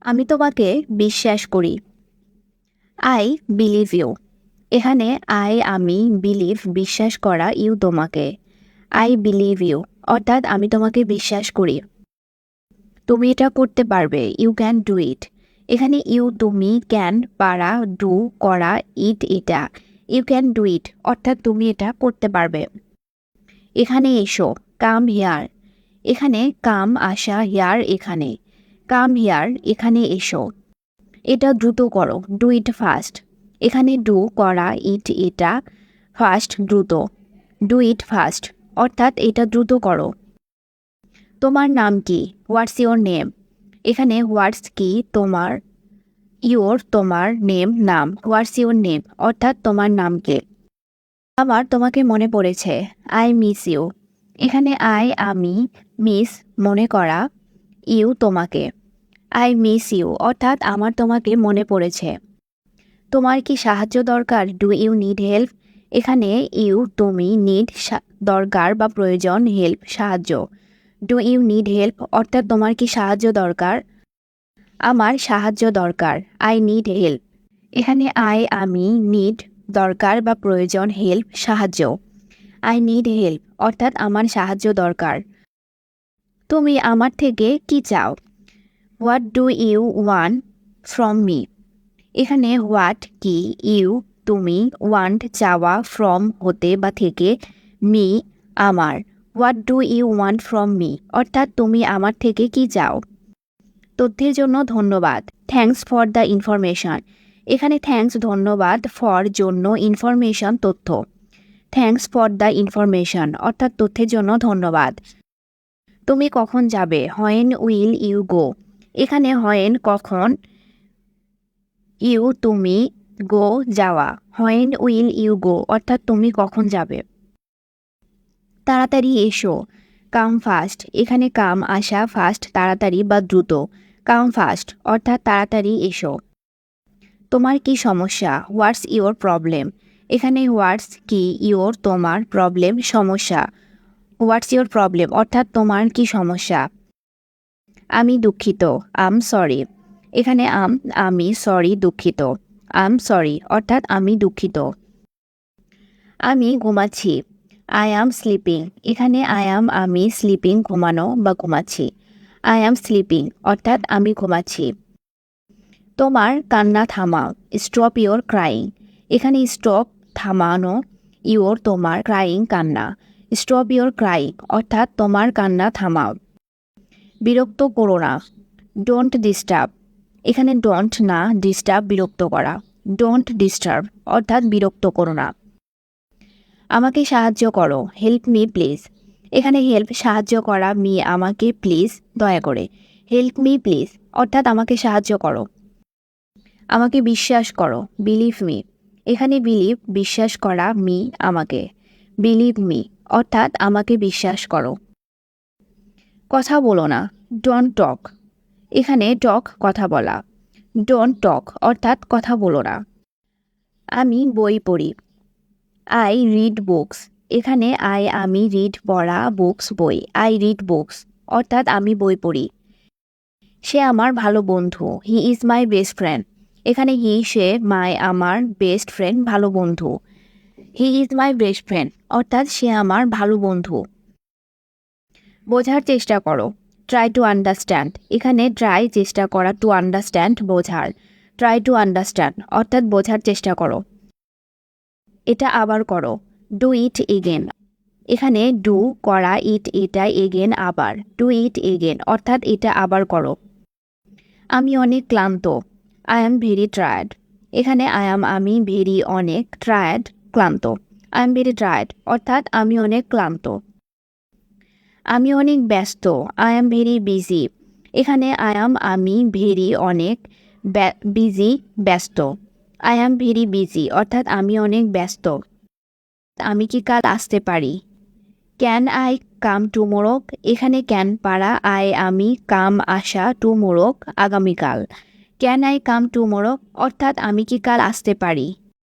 আমি তোমাকে বিশ্বাস করি। আই বিলিভ ইউ এখানে আই আমি বিলিভ বিশ্বাস করা ইউ তোমাকে। আই বিলিভ ইউ অর্থাৎ আমি তোমাকে বিশ্বাস করি। তুমি এটা করতে পারবে। ইউ ক্যান ডু ইট এখানে ইউ তুমি ক্যান পারা ডু করা ইট এটা। ইউ ক্যান ডু ইট অর্থাৎ তুমি এটা করতে পারবে। এখানে এসো। কাম হেয়ার এখানে কাম আসা হিয়ার এখানে। কাম হিয়ার এখানে এসো। এটা দ্রুত করো ডু ইট ফাস্ট এখানে ডু করা ইট এটা ফাস্ট দ্রুত। ডু ইট ফাস্ট অর্থাৎ এটা দ্রুত করো। তোমার নাম কি? হোয়াটস ইওর নেম এখানে হোয়াটস কি? তোমার ইওর তোমার নেম নাম। হোয়াটস ইওর নেম অর্থাৎ তোমার নাম কে? আমার তোমাকে মনে পড়েছে আই মিস ইউ এখানে আই আমি মিস মনে করা ইউ তোমাকে। আই মিস ইউ অর্থাৎ আমার তোমাকে মনে পড়েছে। তোমার কি সাহায্য দরকার? ডু ইউ নিড হেল্প এখানে ইউ তুমি নিড দরকার বা প্রয়োজন হেল্প সাহায্য। ডু ইউ নিড হেল্প অর্থাৎ তোমার কি সাহায্য দরকার? আমার সাহায্য দরকার। আই নিড হেল্প এখানে আই আমি নিড দরকার বা প্রয়োজন হেল্প সাহায্য। আই নিড হেল্প অর্থাৎ আমার সাহায্য দরকার। তুমি আমার থেকে কি চাও? What do you want from me এখানে হোয়াট কি ইউ তুমি ওয়ান্ট চাওয়া ফ্রম হতে বা থেকে মি আমার। What do you want from me অর্থাৎ তুমি আমার থেকে কি চাও? তথ্যের জন্য ধন্যবাদ। থ্যাঙ্কস ফর দ্য ইনফরমেশন এখানে থ্যাঙ্কস ধন্যবাদ ফর জন্য ইনফরমেশন তথ্য। থ্যাঙ্কস ফর দ্য ইনফরমেশন অর্থাৎ তথ্যের জন্য ধন্যবাদ। তুমি কখন যাবে? হয়েন উইল ইউ গো এখানে হয়েন কখন? ইউ, তুমি, গো, যাওয়া। হয়েন উইল ইউ গো, অর্থাৎ তুমি কখন যাবে? তাড়াতাড়ি এসো। Come fast. এখানে কাম আসা ফাস্ট, তাড়াতাড়ি বা দ্রুত। কাম ফাস্ট, অর্থাৎ তাড়াতাড়ি এসো। তোমার কি সমস্যা? What's your problem? এখানে হোয়াটস কি? ইওর, তোমার প্রবলেম, সমস্যা। What's your problem? অর্থাৎ তোমার কি সমস্যা? আমি দুঃখিত, আম সরি এখানে আম, আমি সরি দুঃখিত। আম সরি অর্থাৎ আমি দুঃখিত। আমি ঘুমাচ্ছি। আই অ্যাম স্লিপিং এখানে আই অ্যাম আমি স্লিপিং ঘুমানো বা ঘুমাচ্ছি। আই অ্যাম স্লিপিং অর্থাৎ আমি ঘুমাচ্ছি। তোমার কান্না থামাও স্টপ ইওর ক্রাইং এখানে স্টপ থামানো ইওর তোমার ক্রাইং কান্না। স্টপ ইওর ক্রাইং অর্থাৎ তোমার কান্না থামাও। বিরক্ত করো না। ডোন্ট ডিস্টার্ব এখানে ডোন্ট না ডিস্টার্ব বিরক্ত করা। ডোন্ট ডিস্টার্ব অর্থাৎ বিরক্ত করো না। আমাকে সাহায্য করো। হেল্প মি প্লিজ এখানে হেল্প সাহায্য করা মি আমাকে প্লিজ দয়া করে। হেল্প মি প্লিজ অর্থাৎ আমাকে সাহায্য করো। আমাকে বিশ্বাস করো। বিলিভ মি এখানে বিলিভ বিশ্বাস করা মি আমাকে। বিলিভ মি অর্থাৎ আমাকে বিশ্বাস করো। কথা বলো না। ডোন্ট টক এখানে টক কথা বলা। ডোন্ট টক অর্থাৎ কথা বলো না। আমি বই পড়ি। আই রিড বুকস এখানে আই আমি রিড পড়া বুকস বই। আই রিড বুকস অর্থাৎ আমি বই পড়ি। সে আমার ভালো বন্ধু। He is my best friend এখানে হি সে মাই আমার বেস্ট ফ্রেন্ড ভালো বন্ধু। He is my best friend অর্থাৎ সে আমার ভালো বন্ধু। বোঝার চেষ্টা করো। ট্রাই টু আন্ডারস্ট্যান্ড এখানে ট্রাই চেষ্টা করা টু আন্ডারস্ট্যান্ড বোঝার। ট্রাই টু আন্ডারস্ট্যান্ড অর্থাৎ বোঝার চেষ্টা করো। এটা আবার করো। ডু ইট এগেন এখানে ডু করা ইট এটা এগেন আবার। ডু ইট এগেন অর্থাৎ এটা আবার করো। আমি অনেক ক্লান্ত। আই এম ভেরি ট্রায়ার্ড এখানে আই এম আমি ভেরি অনেক ট্রায়ার্ড ক্লান্ত। আই এম ভেরি ট্রায়ার্ড অর্থাৎ আমি অনেক ক্লান্ত। আমি অনেক ব্যস্ত আই এম ভেরি বিজি এখানে আই এম আমি ভেরি অনেক বিজি ব্যস্ত। আই অ্যাম ভেরি বিজি অর্থাৎ আমি অনেক ব্যস্ত। আমি কি কাল আসতে পারি? Can I come tomorrow এখানে ক্যান পারা আই আমি কাম আসা টু মোরক আগামীকাল। Can I come tomorrow অর্থাৎ আমি কি কাল আসতে পারি?